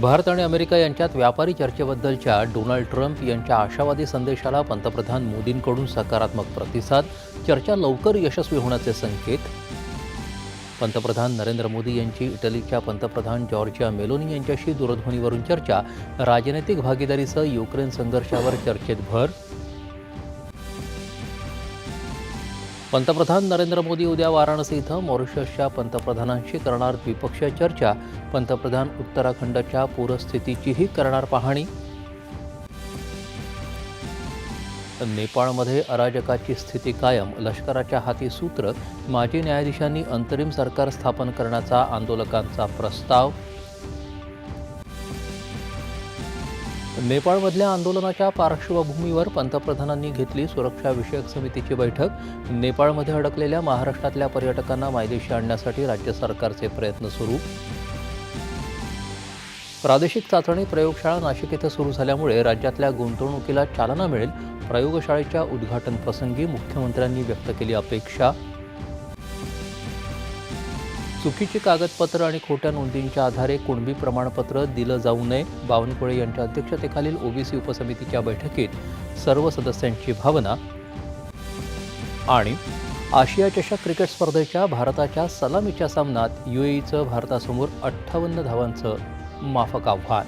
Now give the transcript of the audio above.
भारत आणि अमेरिका यांच्यात व्यापारी चर्चेबद्दलच्या डोनाल्ड ट्रम्प यांच्या आशावादी संदेशाला पंतप्रधान मोदींकडून सकारात्मक प्रतिसाद चर्चा लवकर यशस्वी होण्याचे संकेत. पंतप्रधान नरेंद्र मोदी यांची इटलीच्या पंतप्रधान जॉर्जिया मेलोनी यांच्याशी दूरध्वनीवरून चर्चा राजनैतिक भागीदारीसह युक्रेन संघर्षावर चर्चेत भर पंतप्रधान नरेंद्र मोदी उद्या वाराणसी इथं मॉरिशसच्या पंतप्रधानांशी करणार द्विपक्षीय चर्चा. पंतप्रधान उत्तराखंडच्या पूरस्थितीचीही करणार पाहणी. नेपाळमध्ये अराजकाची स्थिती कायम लष्कराच्या हाती सूत्र. माजी न्यायाधीशांनी अंतरिम सरकार स्थापन करण्याचा आंदोलकांचा प्रस्ताव. नेपाळमधल्या आंदोलनाच्या पार्श्वभूमीवर पंतप्रधानांनी घेतली सुरक्षाविषयक समितीची बैठक. नेपाळमध्ये अडकलेल्या महाराष्ट्रातल्या पर्यटकांना मायदेशी आणण्यासाठी राज्य सरकारचे प्रयत्न सुरू. प्रादेशिक चाचणी प्रयोगशाळा नाशिक इथं सुरू झाल्यामुळे राज्यातल्या गुंतवणुकीला चालना मिळेल. प्रयोगशाळेच्या उद्घाटन प्रसंगी मुख्यमंत्र्यांनी व्यक्त केली अपेक्षा. चुकीची कागदपत्र आणि खोट्या नोंदींच्या आधारे कुणबी प्रमाणपत्र दिलं जाऊ नये बावनकुळे यांच्या अध्यक्षतेखालील ओबीसी उपसमितीच्या बैठकीत सर्व सदस्यांची भावना आणि आशिया चषक क्रिकेट स्पर्धेच्या भारताच्या सलामीच्या सामन्यात युएईचं भारतासमोर अठ्ठावन्न धावांचं माफक आव्हान.